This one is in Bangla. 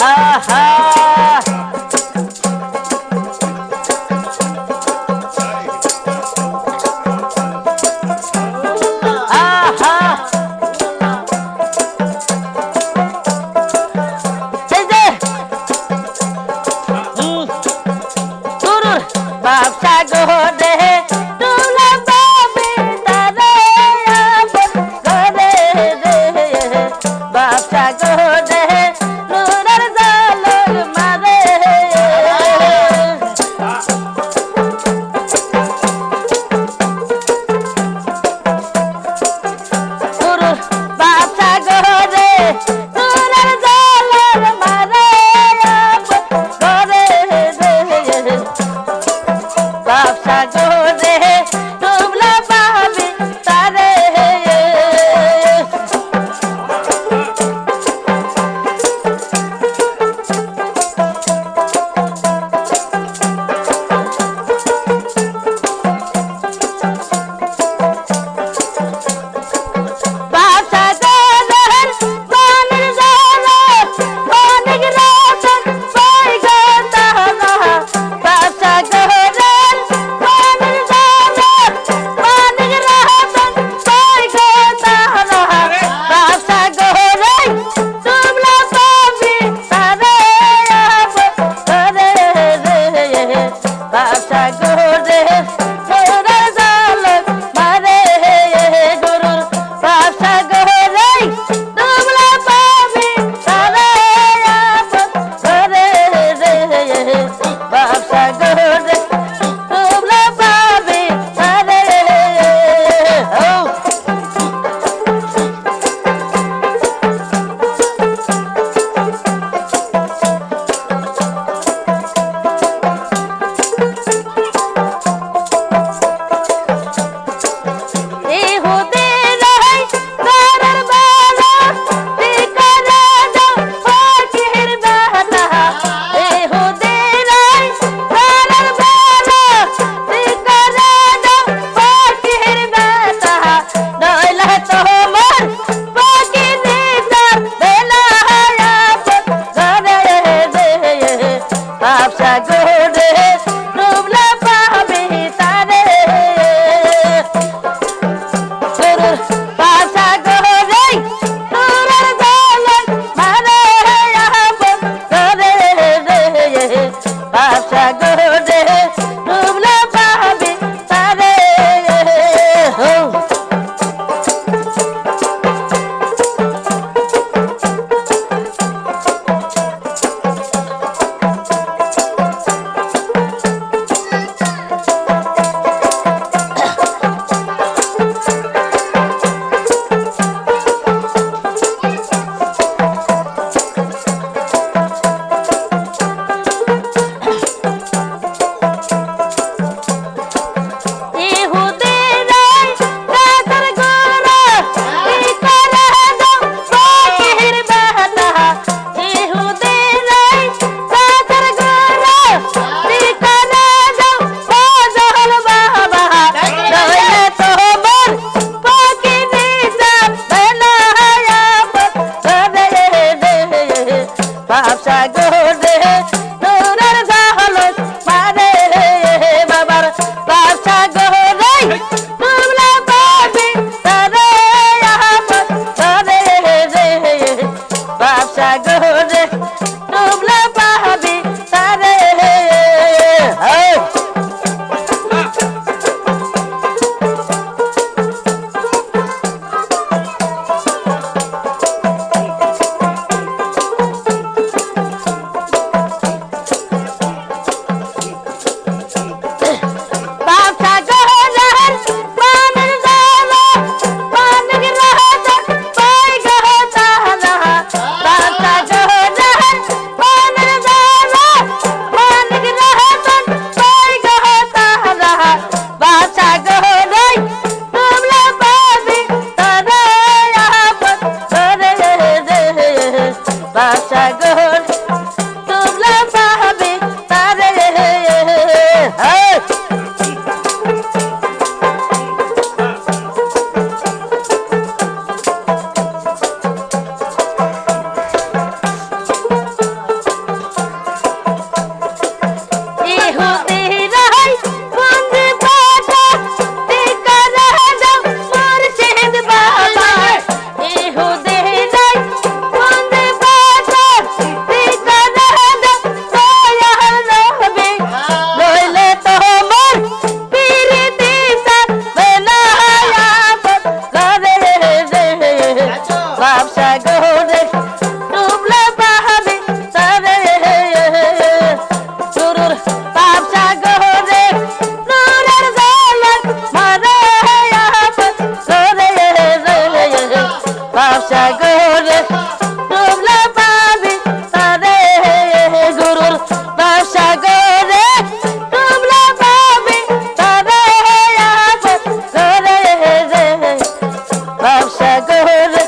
ha ha. আপন করে ব্যবসা করে করে তোমরা পাবে তারে গুরুর বাসা করে তোমরা পাবে তারে বাসা করে